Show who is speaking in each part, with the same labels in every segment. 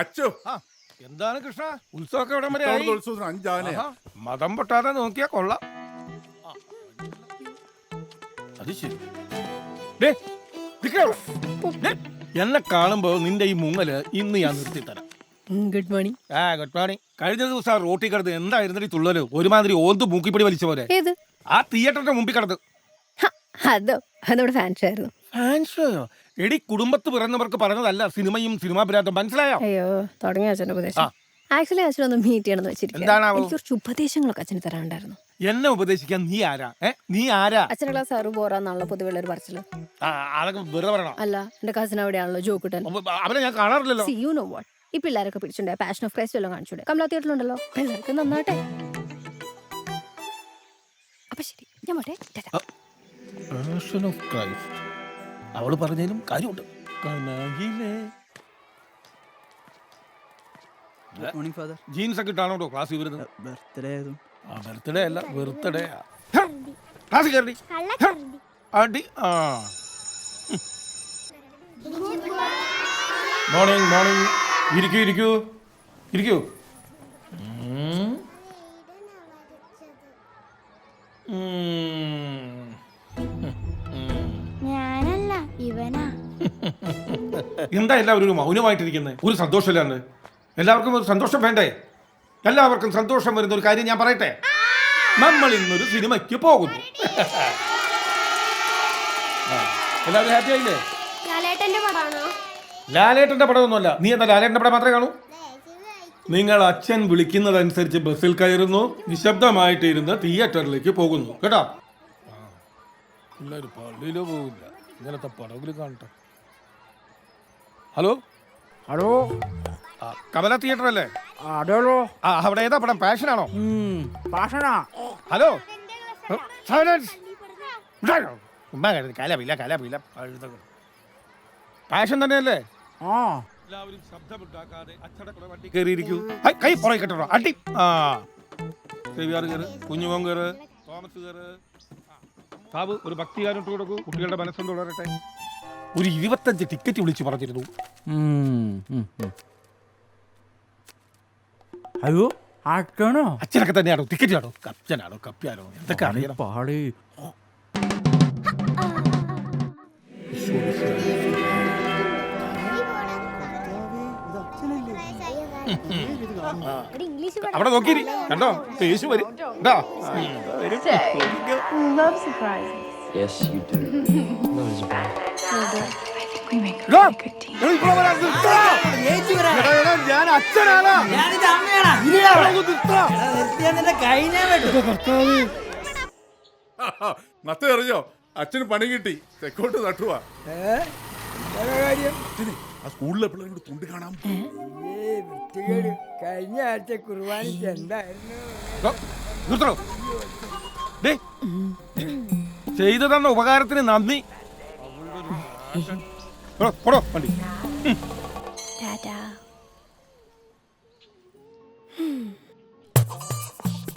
Speaker 1: അച്ചു.
Speaker 2: എന്താണ് കൃഷ്ണ? ഉത്സവമൊക്കെ എവിടം വരെ ആയി?
Speaker 1: ഉത്സവത്തിന് അഞ്ചാനയാ
Speaker 2: ആഹാ, മതം പൊട്ടാതെ നോക്കിയാ കൊള്ളാം. അത് ശരി. ദേ, നിക്കേ അവിടെ. ദേ, എന്നെ കാണുമ്പോ നിന്റെ ഈ മുങ്ങൽ ഇന്ന് ഞാൻ നിർത്തി തരാം
Speaker 3: ഗുഡ് മോർണിംഗ്
Speaker 2: ആ ഗുഡ് മോർണിംഗ് കഴിഞ്ഞ ദിവസം ആ റോട്ടി കിടന്ന് എന്തായിരുന്നു ഈ തുള്ളൽ? ഒരുമാതിരി ഓന്ത് മൂക്കിപ്പിടി വലിച്ച പോലെ.
Speaker 3: ഏത്?
Speaker 2: ആ തിയേറ്ററിന്റെ മുമ്പിൽ കിടന്ന്.
Speaker 3: ഹ, അതോ അത് നമ്മുടെ ഫാൻസ് ആയിരുന്നു.
Speaker 2: ഫാൻഷോയോ എടി കുടുംബത്ത് പിറന്നവർക്ക് പറഞ്ഞതല്ല സിനിമയും സിനിമാ ഭ്രാന്തം മനസ്സിലായോ?
Speaker 3: അയ്യോ തുടങ്ങിയ അച്ഛന്റെ ഉപദേശം. ആക്ച്വലി അച്ഛനൊന്ന് മീറ്റ് ചെയ്യണമെന്ന് വെച്ചിരിക്കുക
Speaker 2: എന്താണാവോ?
Speaker 3: എനിക്ക് കുറച്ച് ഉപദേശങ്ങളൊക്കെ അച്ഛന് തരാനുണ്ടായിരുന്നു.
Speaker 2: എന്നെ ഉപദേശിക്കാൻ നീ ആരാ? ഏ നീ ആരാ?
Speaker 3: ക്ലാസ് അറിവ് പോറാന്നുള്ള പൊതുവെയുള്ള ഒരു പറച്ചിൽ.
Speaker 2: ആ, അതൊക്കെ വെറുതെ പറയണോ?
Speaker 3: അല്ല എന്റെ കസിൻ അവിടെയാണല്ലോ ജോക്കുട്ടൻ
Speaker 2: അപ്പൊ അവനെ ഞാൻ കാണാറില്ലല്ലോ.
Speaker 3: സി യു നോ വാട്ട് ഈ പിള്ളേരൊക്കെ പിടിച്ചിട്ടുണ്ട് പാഷൻ ഓഫ് ക്രൈസ്റ്റ് എല്ലാം കാണിച്ചൂടെ? കമലാ തിയേറ്ററിലുണ്ടല്ലോ പിള്ളേർക്ക് നന്നാട്ടെ. അപ്പൊ ശരി ഞാൻ പോട്ടെ. ടാറ്റാ.
Speaker 2: Passion of Christ. അവൾ പറഞ്ഞതിലും കാര്യമുണ്ട്.
Speaker 4: മോർണിംഗ് ഫാദർ
Speaker 2: ജീൻസ് ഒക്കെ ഇട്ടാണോ ക്ലാസ് വരുന്നത്?
Speaker 4: ബർത്ത്ഡേ ആയതും.
Speaker 2: ആ ബർത്ത്ഡേ അല്ല ബർത്ത്ഡേ ക്ലാസ് കയറി. അടി ആ. മോർണിംഗ് മോർണിംഗ് ഇരിക്കൂ ഇരിക്കൂ. ഇരിക്കൂ. ഉം. ഉം. എന്താ എല്ലാവരും ഒരു മൗനമായിട്ടിരിക്കുന്നത് ഒരു സന്തോഷമില്ലാന്ന് എല്ലാവർക്കും ഒരു സന്തോഷം വേണ്ടേ? എല്ലാവർക്കും സന്തോഷം വരുന്ന ഒരു കാര്യം ഞാൻ പറയട്ടെ? നമ്മൾ ഇന്നൊരു സിനിമയ്ക്ക് പോകുന്നു. എല്ലാവരും ഹാപ്പി ആയില്ലേ?
Speaker 5: ലാലേട്ടന്റെ
Speaker 2: പടമൊന്നുമല്ല. നീ എന്താ ലാലേട്ടന്റെ പടം മാത്രമേ കാണൂ? നിങ്ങൾ അച്ഛൻ വിളിക്കുന്നതനുസരിച്ച് ബസ്സിൽ കയറുന്നു നിശബ്ദമായിട്ടിരുന്ന് തിയേറ്ററിലേക്ക് പോകുന്നു. കേട്ടോ? പിള്ളേർ പള്ളിയിലോ പോകില്ല ഇങ്ങനത്തെ പടവിൽ കാണട്ടെ. ഹലോ?
Speaker 4: ഹലോ?
Speaker 2: ആ, കമല തിയേറ്റർ അല്ലേ?
Speaker 4: അതെയല്ലോ
Speaker 2: ആ അവിടെ ഏതാ പടം? പാഷനാണോ?
Speaker 4: പാഷനാ.
Speaker 2: ഹലോ? സൈലൻസ്. കലപില്ല കലപില്ല പാഷൻ തന്നെയല്ലേ?
Speaker 4: ആ.
Speaker 2: എല്ലാവരും ശബ്ദമുണ്ടാക്കാതെ അച്ചടക്ക വണ്ടി കയറിയിരിക്കൂ. ഹൈ, കൈ പുറകെ കെട്ടോ അടി. ആ. കയറ് കുഞ്ഞുമോൻ കയറ് തോമസ് കയറ് സാബ് ഒരു ഭക്തികാരൻ ഇട്ട് കൊടുക്കൂ. കുട്ടികളുടെ മനസ്സൊന്ന് തുടരട്ടെ ഒരു ഇരുപത്തഞ്ച് ടിക്കറ്റ് വിളിച്ചു പറഞ്ഞിരുന്നു.
Speaker 4: അയ്യോ ആക്കണോ
Speaker 2: അച്ഛനൊക്കെ തന്നെയാണോ? ടിക്കറ്റ് ആണോ കപ്പനാണോ കപ്പിയാണോ എന്തൊക്കെ അറിയണം?
Speaker 4: പാടി
Speaker 5: ഇംഗ്ലീഷ്
Speaker 2: അവിടെ നോക്കിയിരി കണ്ടോ? യേശു വരും.
Speaker 6: Yes, you do.
Speaker 2: ഞാൻ അച്ഛനാണ് നിർത്തടാ. എന്റെ കർത്താവേ.
Speaker 1: നത്ത എറിഞ്ഞോ അച്ഛന് പണി കിട്ടി. തെക്കോട്ട് തട്ടുവാ അച്ഛനെ, ആ സ്കൂളിലെ പിള്ളേരോട് തുണ്ട് കാണാൻ
Speaker 7: കഴിഞ്ഞ ആഴ്ച കുർബാനയ്ക്ക് എന്തായിരുന്നു?
Speaker 2: നിർത്തണോ ചെയ്തു തന്ന ഉപകാരത്തിന് നന്ദി. പോടോ, പോടോ വണ്ടി.
Speaker 3: ടാറ്റാ.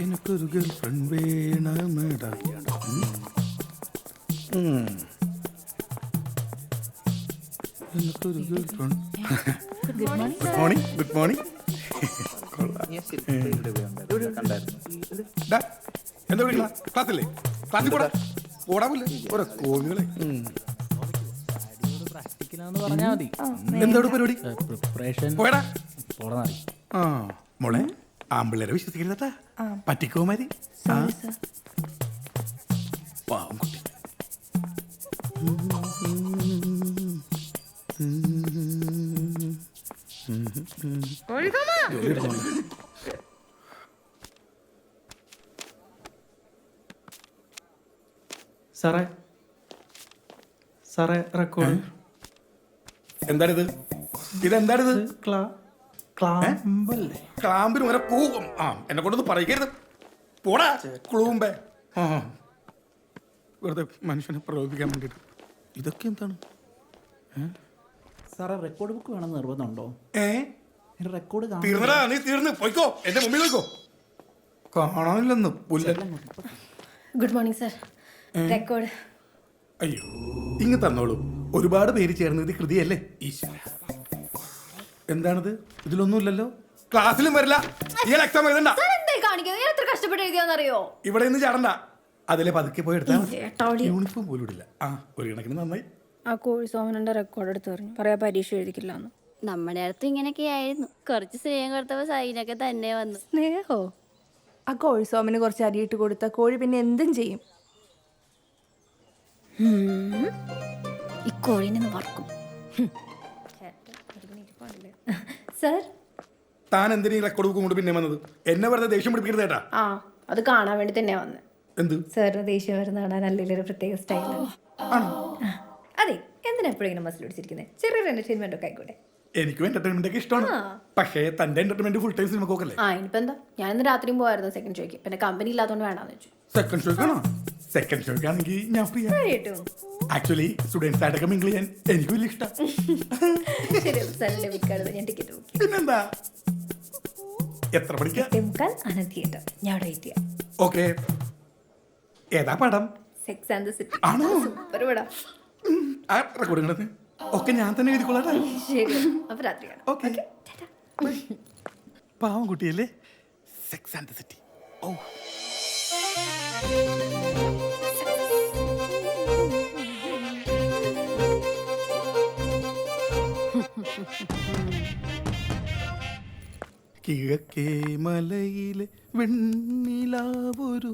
Speaker 2: എനിക്കൊരു ഗേൾ ഫ്രണ്ട് വേണമേടാ എനിക്കൊരു girlfriend good morning good morning എന്താ വിളിക്കണ? ക്ലാസ്സില്ലേ? ക്ലാസ്സിൽ പോടാ ഓടാമില്ലേ? ഓരോ കോമികളെ.
Speaker 4: പറഞ്ഞാ മതി
Speaker 2: എന്താണ് പരിപാടി?
Speaker 4: പ്രിപ്പറേഷൻ
Speaker 2: പോയടാ.
Speaker 4: പോടാ
Speaker 2: ആ മോളെ ആമ്പിള്ളേരെ വിശ്വസിക്കരുതട്ടാ. പറ്റിക്കോ മതി ആ. പാവം കുട്ടി.
Speaker 4: സാറേ സാറേ റെക്കോർഡ്
Speaker 2: എന്താണിത്? ഇതെന്താണിത്?
Speaker 4: ക്ലാ ക്ലാമ്പല്ലേ?
Speaker 2: ക്ലാമ്പിന് വരെ പോകും. ആ എന്നെ കൊണ്ടൊന്ന് പറയരുത് പോടാ ക്ലൂമ്പേ. ആ വെറുതെ മനുഷ്യനെ പ്രലോഭിക്കാൻ വേണ്ടിയിട്ട് ഇതൊക്കെ എന്താണ്?
Speaker 4: സാറേ റെക്കോർഡ് ബുക്ക് വേണമെന്ന് നിർബന്ധമുണ്ടോ?
Speaker 2: ഏ?
Speaker 4: റെക്കോർഡ്
Speaker 2: തീർന്നടാ നീ തീർന്ന്. പോയിക്കോ എന്റെ മുമ്പിൽ പോയിക്കോ. കാണാനില്ലെന്ന്. പുല്ല.
Speaker 3: ഗുഡ് മോർണിംഗ് സർ റെക്കോർഡ്
Speaker 2: അയ്യോ. ഇങ്ങ് തന്നോളൂ. ഒരുപാട് പേര് ചേർന്ന് ഇത് കൃതിയല്ലേ?
Speaker 8: എന്താണത്? ഇതിലൊന്നുമില്ലല്ലോ? ക്ലാസ്സിലും വരില്ല. ഇയാൾ എക്സാം എഴുതണ്ട.
Speaker 3: കാണിക്കുന്നത്? എത്ര കഷ്ടപ്പെട്ട് എഴുതിയാന്നറിയോ
Speaker 8: ഇവിടെ നിന്ന് ചാടണ്ട. അതിലെ പതുക്കെ പോയി എടുത്താൽ. യൂണിഫോം പോലും ഇടില്ല. ആ ഒരു കണക്കിന് നന്നായി.
Speaker 3: ആ കോഴ്സ് സോമനന്റെ റെക്കോർഡ് എടുത്ത് പറഞ്ഞു. പറയാ പരീക്ഷ എഴുതിക്കില്ല
Speaker 5: നമ്മുടെ അടുത്ത് ഇങ്ങനെയൊക്കെ ആയിരുന്നു. കുറച്ച് സ്നേഹം കൊടുത്തപ്പോ സൈനൊക്കെ തന്നെ വന്നു.
Speaker 3: സ്നേഹോ?
Speaker 9: ആ കോഴി സോമന് കുറച്ച് അരിയിട്ട് കൊടുത്ത കോഴി പിന്നെ എന്തും ചെയ്യും.
Speaker 3: ഈ കോഴീനെ വറക്കും. സർ?
Speaker 8: താൻ എന്തിനീ റെക്കോർഡ് ബുക്കും കൊണ്ട് പിന്നെ വന്നത്? എന്നെ വെറുതെ ദേഷ്യം പിടിപ്പിക്കരുത് കേട്ടാ
Speaker 3: ആ അത് കാണാൻ വേണ്ടി തന്നെയാ വന്നത്
Speaker 8: എന്ത്?
Speaker 3: സാറിന് ദേഷ്യം വരുന്ന കാണാൻ അല്ലെങ്കിൽ ഒരു പ്രത്യേക സ്റ്റൈലാണ് അതെ എന്തിനാ എപ്പോഴും ഇങ്ങനെ മസിൽ പിടിച്ചിരിക്കുന്നത് ചെറിയൊരു എന്റർടൈൻമെന്റ് ഒക്കെ ആയിക്കോട്ടെ.
Speaker 8: എനിക്കും എന്റർടൈൻമെന്റ് ഒക്കെ ഇഷ്ടമാണ്. പക്ഷേ തന്റെ എന്റർടൈൻമെന്റ് ഫുൾ ടൈം സിനിമ നോക്കല്ലേ?
Speaker 3: ആ ഇനിയിപ്പോ എന്താ? ഞാൻ ഇന്ന് രാത്രിയും പോയായിരുന്നു സെക്കൻഡ് ഷോയ്ക്ക് പിന്നെ കമ്പനി ഇല്ലാത്തതുകൊണ്ട് വേണ്ടാന്ന് വെച്ചു.
Speaker 8: സെക്കൻഡ് ഷോയ്ക്കാണോ സെക്കൻഡ് ഷോയ്ക്ക് ആണെങ്കിൽ ഞാൻ ഫ്രീ ആക്ച്വലി സ്റ്റുഡൻസ് ആയിട്ടൊക്കെ മിങ്കിൾ ചെയ്യാൻ എനിക്ക് വലിയ ഇഷ്ടം.
Speaker 3: ഞാൻ ടിക്കറ്റ്
Speaker 8: പിന്നെന്താ? എത്ര പഠിക്കാം?
Speaker 3: ഞാൻ അവിടെ വെയിറ്റ് ചെയ്യാം.
Speaker 8: ഓക്കെ ഏതാ പടം?
Speaker 3: സെക്സ് ആൻഡ് ദ സിറ്റി
Speaker 8: ആണോ?
Speaker 3: സൂപ്പർ പടം.
Speaker 8: ആ റെക്കോർഡിംഗ് ഒക്കെ ഞാൻ തന്നെ എഴുതിക്കൊള്ളാട്ടെ
Speaker 3: ശരി. അപ്പൊ രാത്രി കാണാം.
Speaker 8: ഓക്കെ. പാവം കുട്ടിയല്ലേ? സെക്സ് ആൻഡ് സിറ്റി ഓ കിഴക്കേ മലയിലെ വെണ്ണിലാവൊരു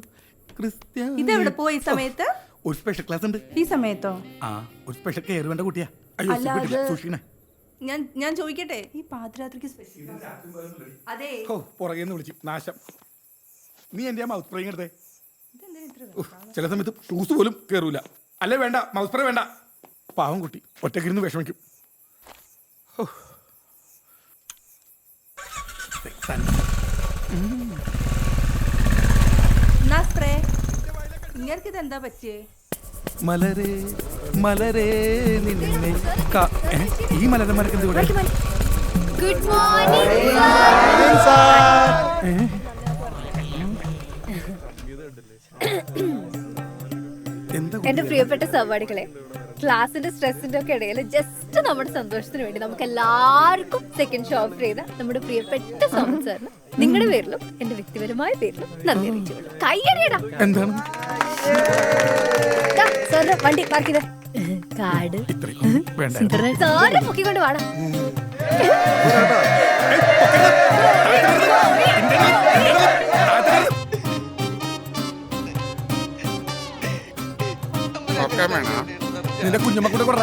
Speaker 8: ക്രിസ്ത്യ
Speaker 9: ഇതെവിടെ പോയി ഈ സമയത്ത്?
Speaker 8: ഒരു സ്പെഷ്യൽ ക്ലാസ് ഉണ്ട്.
Speaker 9: ഈ സമയത്തോ?
Speaker 8: ആ ഒരു സ്പെഷ്യൽ കെയർ വേണ്ട കുട്ടിയാ. അയ്യോ
Speaker 9: അല്ല,
Speaker 8: സൂക്ഷിക്കില്ല,
Speaker 9: ഞാൻ ഞാൻ ചോദിക്കട്ടെ? ഈ പാതിരാത്രിക്ക് സ്പെഷ്യൽ അതെ.
Speaker 8: ഓ പുറകെ വിളിച്ചു. നാശം. നീ എന്റെ മൗത്ത് സ്പ്രേ എടുത്തേ? ചില സമയത്ത് ടൂസ് പോലും കയറൂല അല്ലേ വേണ്ട മൗത്ത് സ്പ്രേ വേണ്ട. പാവം കുട്ടി. ഒറ്റക്കിരുന്ന് വിഷമിക്കും.
Speaker 9: ഇതെന്താ പറ്റിയേ?
Speaker 8: മലരേ മലരേ നിന്നെ കാ- ഈ മലരന്മാർക്ക് എന്ത് കൂടെ
Speaker 5: ഗുഡ് മോർണിംഗ്
Speaker 8: എന്താ
Speaker 3: എന്റെ പ്രിയപ്പെട്ട സഹപാഠികളെ ക്ലാസിന്റെ സ്ട്രെസ്സിന്റെ ഒക്കെ ഇടയിൽ ജസ്റ്റ് നമ്മുടെ സന്തോഷത്തിന് വേണ്ടി നമുക്ക് എല്ലാവർക്കും സെക്കൻഡ് ഷോ ഓഫർ ചെയ്ത നമ്മുടെ പ്രിയപ്പെട്ട സോമൻ സാറിന് നിങ്ങളുടെ പേരിലും എന്റെ വ്യക്തിപരമായ പേരിലും നന്ദി അറിയിച്ചുകൊള്ളു. കൈയടിയടാ.
Speaker 8: എന്താണ്?
Speaker 3: സാറിന്റെ വണ്ടി പാർക്ക് ചെയ്തേ. കാർഡ്.
Speaker 8: ഇത്രയും വേണ്ട
Speaker 3: സാറ് പൊക്കിക്കൊണ്ട് വാടാ.
Speaker 10: ഒക്കെ വേണം?
Speaker 8: നിന്റെ കുഞ്ഞമ്മക്കൂടെ കൊറ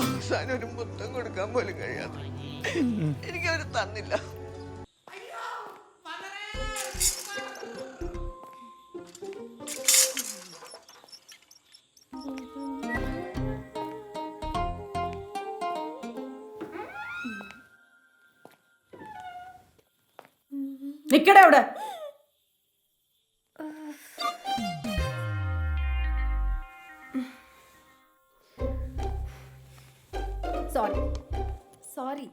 Speaker 11: അവസാനം ഒരു മുത്തം കൊടുക്കാൻ പോലും കഴിയാതെ. എനിക്ക് അവർ തന്നില്ല.
Speaker 9: നിക്കടെ അവിടെ.
Speaker 3: സോറി സോറി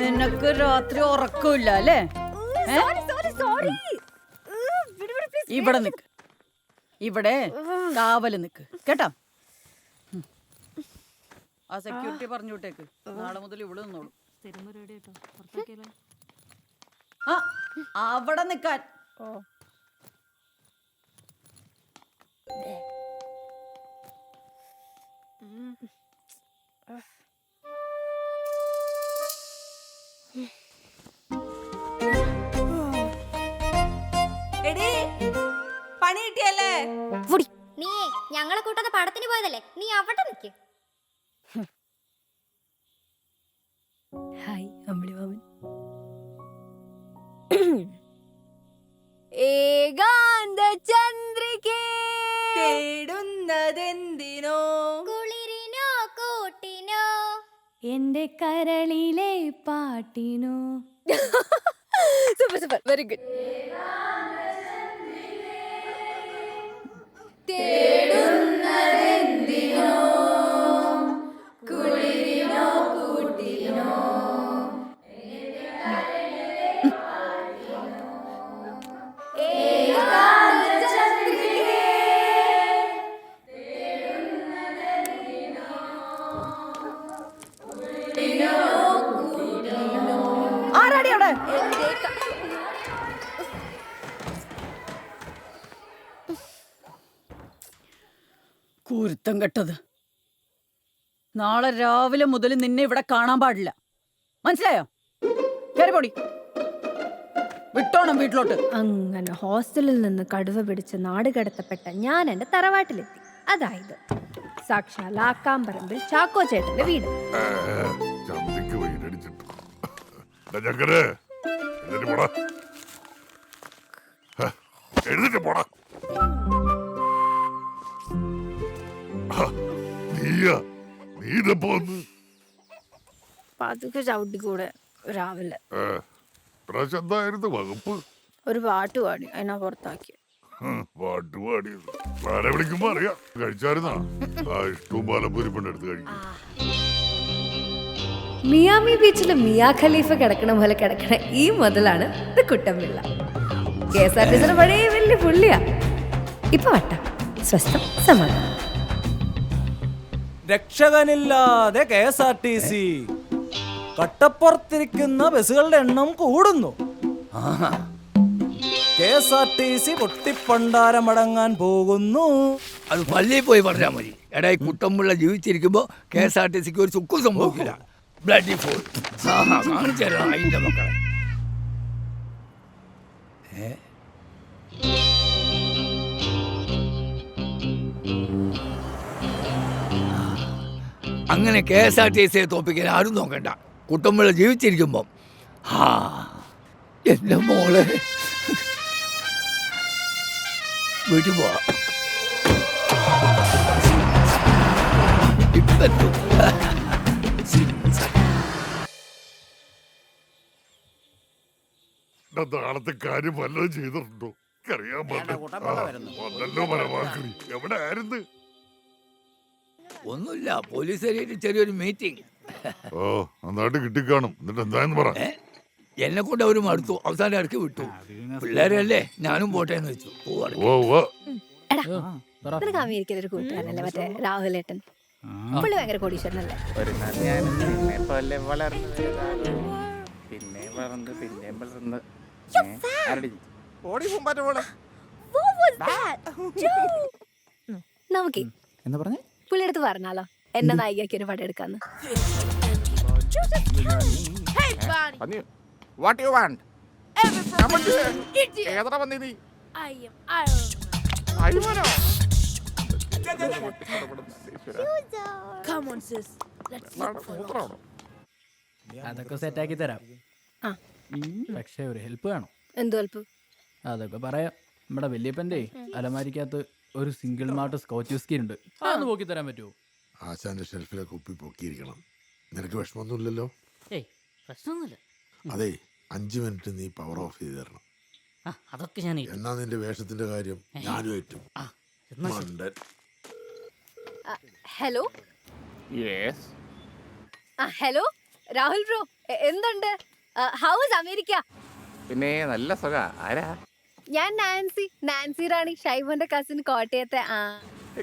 Speaker 12: നിനക്ക് രാത്രി ഉറക്കില്ല അല്ലേ? ഇവിടെ നിക്ക്. ഇവിടെ കാവൽ നിക്ക്. കേട്ടോ? ആ സെക്യൂരിറ്റി പറഞ്ഞു വിട്ടേക്ക് നാളെ മുതൽ ഇവിടെ നിന്നോളൂ. ആ അവിടെ നിക്കാൻ.
Speaker 9: എടി പണി കിട്ടിയല്ലേ?
Speaker 5: നീ ഞങ്ങളെ കൂട്ടാതെ പടത്തിന് പോയതല്ലേ? നീ അവിടെ നിൽക്ക്
Speaker 3: ഹായ് അമ്പിളിമാമൻ ഏകാന്ത
Speaker 9: ചന്ദ്രിക്കേടുന്നതെന്തിനോ
Speaker 5: കുളിരിനോ കൂട്ടിനോ.
Speaker 3: എന്റെ കരളിലെ പാട്ടിനോ. Super super. വെരി ഗുഡ് തേടുന്നതെ
Speaker 12: കുരുത്തം കെട്ടത്. നാളെ രാവിലെ മുതൽ നിന്നെ ഇവിടെ കാണാൻ പാടില്ല. മനസ്സിലായോ? കയറി പൊടി. വിട്ടോണം വീട്ടിലോട്ട്.
Speaker 3: അങ്ങനെ ഹോസ്റ്റലിൽ നിന്ന് കടുവ പിടിച്ച് നാട് കടത്തപ്പെട്ട ഞാൻ എന്റെ തറവാട്ടിലെത്തി. അതായത് സാക്ഷാൽ ആക്കാമ്പറമ്പിൽ ചാക്കോ ചേട്ടന്റെ വീട്.
Speaker 1: ചന്തിക്ക് വെയിലടിച്ചിട്ട് പോടാ. നീയാ നീ ഇതപ്പോ വന്ന്
Speaker 3: പതുക്കെ ചവിട്ടിക്കൂടെ രാവിലെ.
Speaker 1: വകുപ്പ്.
Speaker 3: ഒരു പാട്ട് പാടി അതിനാ പുറത്താക്കി.
Speaker 1: ഹ്, പാട്ട് പാടിയത്. ആരെ വിളിക്കുമ്പോ അറിയാം. കഴിച്ചായിരുന്നാ? ആ ഇഷ്ടവും പാലപ്പൂരി പെണ്ണെടുത്ത് കഴിക്കും.
Speaker 3: മിയാമി ബീച്ചിൽ മിയാ ഖലീഫ കിടക്കണ പോലെ കിടക്കണ ഈ മുതലാണ് ഇത് Kuttampilla. K S R T സിയുടെ പഴയ വലിയ പുള്ളിയാ. ഇപ്പൊ വട്ട. സ്വസ്ഥം സമാധാനം.
Speaker 4: രക്ഷകനില്ലാതെ K S R T C കട്ടപ്പുറത്തിരിക്കുന്ന ബസ്സുകളുടെ എണ്ണം കൂടുന്നു. K S R T C പൊട്ടിപ്പണ്ടാരമടങ്ങാൻ പോകുന്നു.
Speaker 7: അത് പള്ളിയിൽ പോയി പറഞ്ഞാൽ മതി. എടാ ഈ കുട്ടമ്പിള്ള ജീവിച്ചിരിക്കുമ്പോ കെ എസ് ആർ ടി സിക്ക് ഒരു ചുക്കും സംഭവിക്കില്ല. ബ്ലഡി ഫോൾ കാണിച്ചു തരാം അതിന്റെ മക്കളെ. ഏ? അങ്ങനെ കെ എസ് ആർ ടി സിയെ തോപ്പിക്കാൻ ആരും നോക്കണ്ട. കുട്ടമ്പിള്ള ജീവിച്ചിരിക്കുമ്പം ആ എന്റെ മോളെ. വീട്ടിൽ പോവാം.
Speaker 1: നാളത്തെ കാര്യം വല്ലതും ചെയ്തിട്ടുണ്ടോ? എനിക്കറിയാൻ പറ്റില്ല എവിടെ ആയിരുന്നു
Speaker 7: ഒന്നുമില്ല പോലീസുകാരായിട്ട് ചെറിയൊരു മീറ്റിംഗ്
Speaker 1: ഓ നന്നായിട്ട് കിട്ടിക്കാണും. എന്നിട്ട് എന്തായെന്ന് പറ.
Speaker 7: എന്നെ കൊണ്ട് അവരും അടുത്തു അവസാനം ഇറക്കി വിട്ടു. പിള്ളേരല്ലേ ഞാനും പോട്ടെ എന്ന് വെച്ചു.
Speaker 1: ഓ ഓ
Speaker 3: എടാ നിനക്ക് അമേരിക്കയിൽ ഒരു കൂട്ടുകാരനല്ലേ മറ്റേ രാഹുലേട്ടൻ പുള്ളി ഭയങ്കര കോടീശ്വരനല്ലേ?
Speaker 10: ഒരു നാൾ ഞാൻ നിന്നെ പോലെ വളർന്നു വലുതാകും. പിന്നെ വളർന്ന് പിന്നെ വളർന്ന്. ഏ, ആരടി? ഓടി പൂമ്പാറ്റ പോലെ
Speaker 3: നമുക്ക്
Speaker 4: എന്താ പറഞ്ഞേ?
Speaker 3: പുള്ളിയെടുത്ത് പറഞ്ഞാലോ? എന്നെ നായികയാക്കി ഒരു പടം എടുക്കാന്ന്.
Speaker 10: അതൊക്കെ വാട്ട് യു വാണ്ട് നീ?
Speaker 4: അതൊക്കെ സെറ്റാക്കി തരാം.
Speaker 3: പക്ഷെ
Speaker 4: പക്ഷേ ഒരു ഹെൽപ്പ് വേണം.
Speaker 3: എന്തോ ഹെൽപ്പ്
Speaker 4: അതൊക്കെ പറയാം. നമ്മുടെ വല്യപ്പന്റെ അലമാരിക്കകത്ത് ഒരു സിംഗിൾ മാർട്ട് സ്കോച്ച് വിസ്കി ഉണ്ട്. അതൊന്ന് പോക്കി തരാൻ പറ്റുമോ?
Speaker 1: ആശാന്റെ ഷെൽഫിലെ കുപ്പി പൊക്കിയിരിക്കണം. നിനക്ക് വിഷമമൊന്നുമില്ലല്ലോ?
Speaker 12: ഏയ് പ്രശ്നമൊന്നുമില്ല.
Speaker 1: അതെ അഞ്ചു മിനിറ്റ് നീ പവർ ഓഫ് ചെയ്ത് തരണം.
Speaker 12: അതൊക്കെ ഞാൻ
Speaker 1: എന്നാ നിന്റെ വേഷത്തിന്റെ കാര്യം ഞാനും ഏറ്റും. മണ്ടൻ.
Speaker 3: ഹലോ?
Speaker 10: യെസ്
Speaker 3: ആ ഹലോ? രാഹുൽ ബ്രോ എന്തുണ്ട്? How's America?
Speaker 10: പിന്നെ നല്ല സുഖ. ആരാ?
Speaker 3: ഞാൻ നാൻസി നാൻസി റാണി ഷൈബോന്റെ കസിൻ കോട്ടയത്തെ ആ.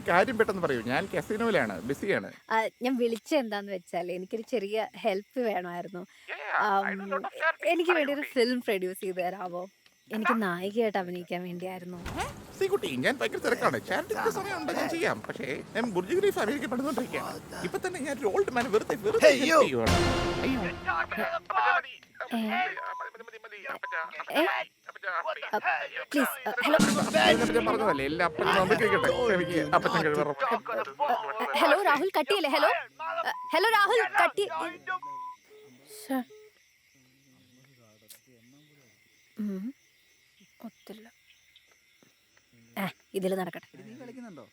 Speaker 10: കാര്യം പെട്ടെന്ന് പറയൂ. ഞാൻ കസിനോയിലാണ് ബിസിയാണ്.
Speaker 3: ആ, ഞാൻ വിളിച്ച എന്താന്ന് വെച്ചാൽ എനിക്കൊരു ചെറിയ ഹെൽപ്പ് വേണമായിരുന്നു. എനിക്ക് വേണ്ടി ഒരു ഫിലിം പ്രൊഡ്യൂസ് ചെയ്ത് തരാമോ എനിക്ക് നായികയായിട്ട് അഭിനയിക്കാൻ വേണ്ടിയായിരുന്നു.
Speaker 10: കുട്ടി ഞാൻ ഭയങ്കര തിരക്കാണ്. ചാരിറ്റിക്ക് സമയമുണ്ട് ഞാൻ ചെയ്യാം. പക്ഷേ ഞാൻ ബുർജ് ഖലീഫ അമേരിക്ക പഠിച്ചുകൊണ്ടിരിക്കുകയാണ് ഇപ്പൊ തന്നെ ഞാൻ ഒരു ഓൾഡ് മാൻ വെറുതെ വെറുതെ ചെയ്യുവാണ്. അയ്യോ.
Speaker 3: പ്ലീസ് ഹലോ ഹലോ രാഹുൽ കട്ടിയല്ലേ? ഹലോ ഹലോ രാഹുൽ കട്ടി. ഒത്തില്ല. ഇതിൽ നടക്കട്ടെ.
Speaker 4: കളിക്കുന്നുണ്ടോ?